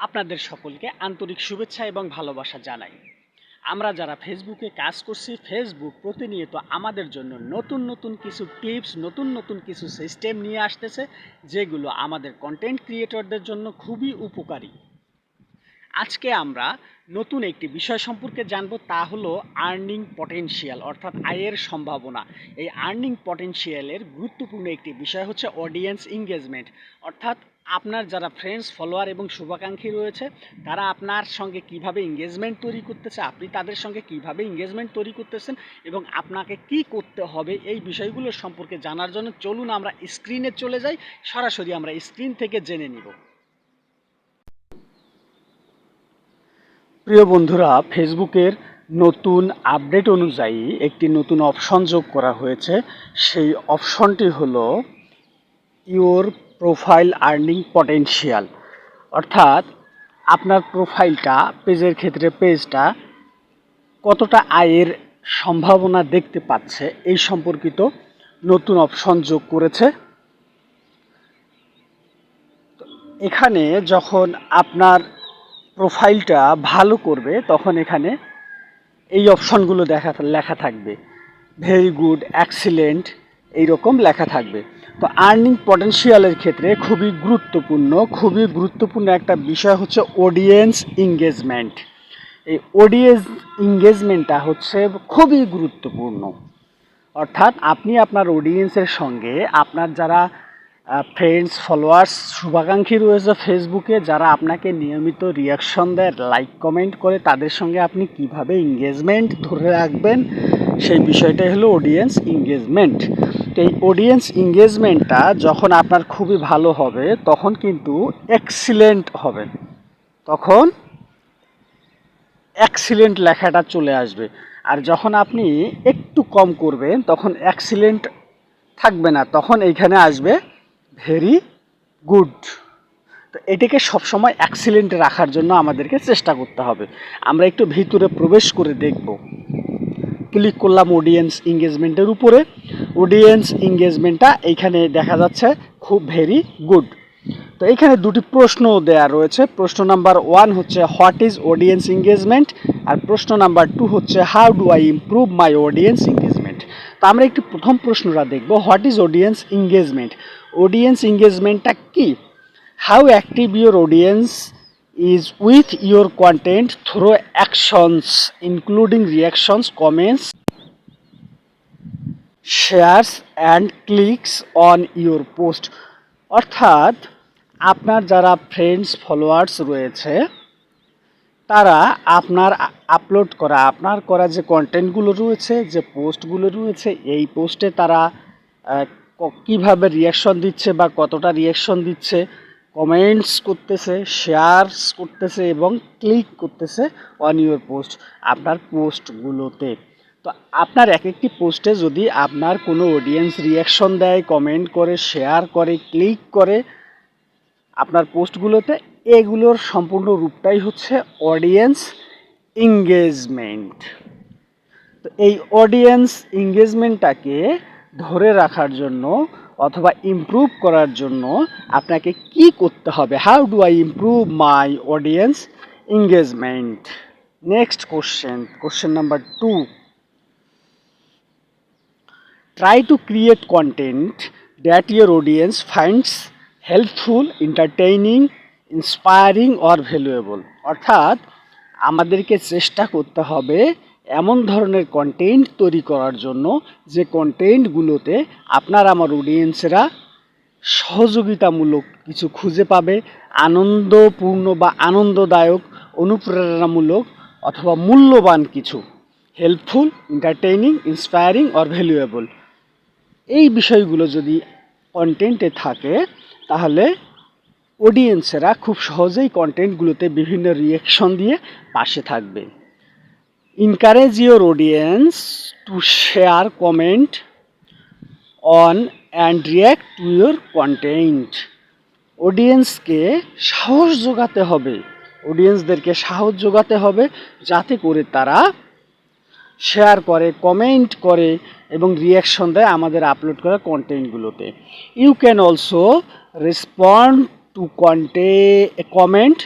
আপনাদের সকলকে আন্তরিক শুভেচ্ছা এবং ভালোবাসা জানাই। আমরা যারা ফেসবুকে কাজ করছি ফেসবুক প্রতিনিয়ত আমাদের জন্য নতুন নতুন কিছু টিপস নতুন নতুন কিছু সিস্টেম নিয়ে আসতেছে, যেগুলো আমাদের কন্টেন্ট ক্রিয়েটরদের জন্য খুবই উপকারী। আজকে আমরা নতুন একটি বিষয় সম্পর্কে জানব, তা হলো আর্নিং পটেনশিয়াল অর্থাৎ আয়ের সম্ভাবনা। এই আর্নিং পটেনশিয়ালের গুরুত্বপূর্ণ একটি বিষয় হচ্ছে অডিয়েন্স এঙ্গেজমেন্ট অর্থাৎ আপনার যারা ফ্রেন্ডস ফলোয়ার এবং শুভাকাঙ্ক্ষী রয়েছে, তারা আপনার সঙ্গে কীভাবে এঙ্গেজমেন্ট তৈরি করতেছে, আপনি তাদের সঙ্গে কীভাবে এঙ্গেজমেন্ট তৈরি করতেছেন এবং আপনাকে কি করতে হবে, এই বিষয়গুলো সম্পর্কে জানার জন্য চলুন আমরা স্ক্রিনে চলে যাই। সরাসরি আমরা স্ক্রিন থেকে জেনে নিব। প্রিয় বন্ধুরা, ফেসবুকের নতুন আপডেট অনুযায়ী একটি নতুন অপশন যোগ করা হয়েছে। সেই অপশনটি হলো ইওর প্রোফাইল আর্নিং পটেনশিয়াল। অর্থাৎ আপনার প্রোফাইলটা, পেজের ক্ষেত্রে পেজটা কতটা আয়ের সম্ভাবনা দেখতে পাচ্ছে, এই সম্পর্কিত নতুন অপশন যোগ করেছে। এখানে যখন আপনার প্রোফাইলটা ভালো করবে, তখন এখানে এই অপশনগুলো দেখা, লেখা থাকবে। ভেরি গুড অ্যাক্সিলেন্ট এইরকম লেখা থাকবে। তো আর্নিং পটেনশিয়ালের ক্ষেত্রে খুবই গুরুত্বপূর্ণ খুবই গুরুত্বপূর্ণ একটা বিষয় হচ্ছে অডিয়েন্স ইংগেজমেন্ট এই অডিয়েন্স ইংগেজমেন্টটা হচ্ছে খুবই গুরুত্বপূর্ণ। অর্থাৎ আপনি আপনার অডিয়েন্সের সঙ্গে আপনার যারা ফ্রেন্ডস ফলোয়ার্স শুভাকাঙ্ক্ষী রয়েছে ফেসবুকে যারা আপনাকে নিয়মিত রিয়াকশন দেয় লাইক কমেন্ট করে, তাদের সঙ্গে আপনি কীভাবে এঙ্গেজমেন্ট ধরে রাখবেন, সেই বিষয়টাই হলো অডিয়েন্স এঙ্গেজমেন্ট এই অডিয়েন্স এঙ্গেজমেন্টটা যখন আপনার খুবই ভালো হবে, তখন কিন্তু এক্সিলেন্ট হবে। তখন অ্যাক্সিলেন্ট লেখাটা চলে আসবে। আর যখন আপনি একটু কম করবেন, তখন অ্যাক্সিলেন্ট থাকবে না, তখন এইখানে আসবে ভেরি গুড। তো এটিকে সবসময় অ্যাক্সিলেন্ট রাখার জন্য আমাদেরকে চেষ্টা করতে হবে। আমরা একটু ভিতরে প্রবেশ করে দেখব। ক্লিক করলাম অডিয়েন্স এঙ্গেজমেন্টের উপরে। অডিয়েন্স এঙ্গেজমেন্টটা এইখানে দেখা যাচ্ছে খুব ভেরি গুড। তো এখানে দুটি প্রশ্ন দেয়া রয়েছে। প্রশ্ন নাম্বার ওয়ান হচ্ছে হোয়াট ইজ অডিয়েন্স এঙ্গেজমেন্ট আর প্রশ্ন নাম্বার টু হচ্ছে how do I improve my audience engagement তো আমরা একটি প্রথম প্রশ্নটা দেখব what is audience engagement audience এঙ্গেজমেন্টটা কি? How active your audience is with your content through actions including reactions comments shares and clicks on your post অর্থাৎ, আপনার যারা ফ্রেন্ডস ফলোয়ার্স রয়েছে, তারা আপনার আপলোড করা, আপনার করা যে কন্টেন্টগুলো রয়েছে, যে পোস্টগুলো রয়েছে, এই পোস্টে তারা কীভাবে রিয়াকশন দিচ্ছে বা কতটা রিয়াকশন দিচ্ছে কমেন্টস করতেছে শেয়ারস করতেছে এবং ক্লিক করতেছে অন ইউর পোস্ট আপনার পোস্টগুলোতে তো আপনার এক একটি পোস্টে যদি আপনার কোনো অডিয়েন্স রিয়াকশন দেয় কমেন্ট করে শেয়ার করে ক্লিক করে, আপনার পোস্টগুলোতে এগুলোর সম্পূর্ণ রূপটাই হচ্ছে অডিয়েন্স এঙ্গেজমেন্ট তো এই অডিয়েন্স এঙ্গেজমেন্টটাকে ধরে রাখার জন্য অথবা ইমপ্রুভ করার জন্য আপনাকে কি করতে হবে? How do I improve my audience engagement next question question number two try to create content that your audience finds helpful entertaining inspiring or valuable অর্থাৎ আমাদেরকে চেষ্টা করতে হবে এমন ধরনের কন্টেন্ট তৈরি করার জন্য যে কন্টেন্টগুলোতে আপনার, আমার অডিয়েন্সরা সহযোগিতামূলক কিছু খুঁজে পাবে, আনন্দপূর্ণ বা আনন্দদায়ক, অনুপ্রেরণামূলক অথবা মূল্যবান কিছু। Helpful entertaining inspiring or valuable এই বিষয়গুলো যদি কন্টেন্টে থাকে, তাহলে অডিয়েন্সেরা খুব সহজেই কন্টেন্টগুলোতে বিভিন্ন রিয়েকশন দিয়ে পাশে থাকবে। Encourage your audience to share, comment on and react to your content. অডিয়েন্সকে সাহস যোগাতে হবে। অডিয়েন্সদেরকে সাহস যোগাতে হবে যাতে করে তারা শেয়ার করে কমেন্ট করে এবং রিয়াকশন দেয় আমাদের আপলোড করা কন্টেন্টগুলোতে you can also respond to কন্টে comment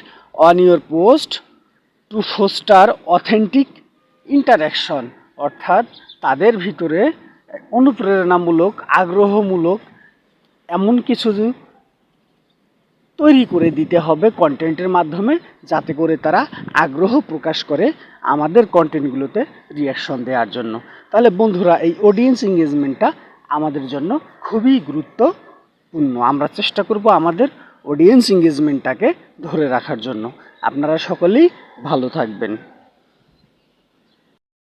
on your post to foster authentic interaction অর্থাৎ তাদের ভিতরে অনুপ্রেরণামূলক, আগ্রহমূলক এমন কিছু তৈরি করে দিতে হবে কন্টেন্টের মাধ্যমে, যাতে করে তারা আগ্রহ প্রকাশ করে আমাদের কন্টেন্টগুলোতে রিয়াকশন দেওয়ার জন্য। তাহলে বন্ধুরা, এই অডিয়েন্স এঙ্গেজমেন্টটা আমাদের জন্য খুবই গুরুত্বপূর্ণ। আমরা চেষ্টা করব আমাদের অডিয়েন্স এঙ্গেজমেন্টটাকে ধরে রাখার জন্য। আপনারা সকলেই ভালো থাকবেন।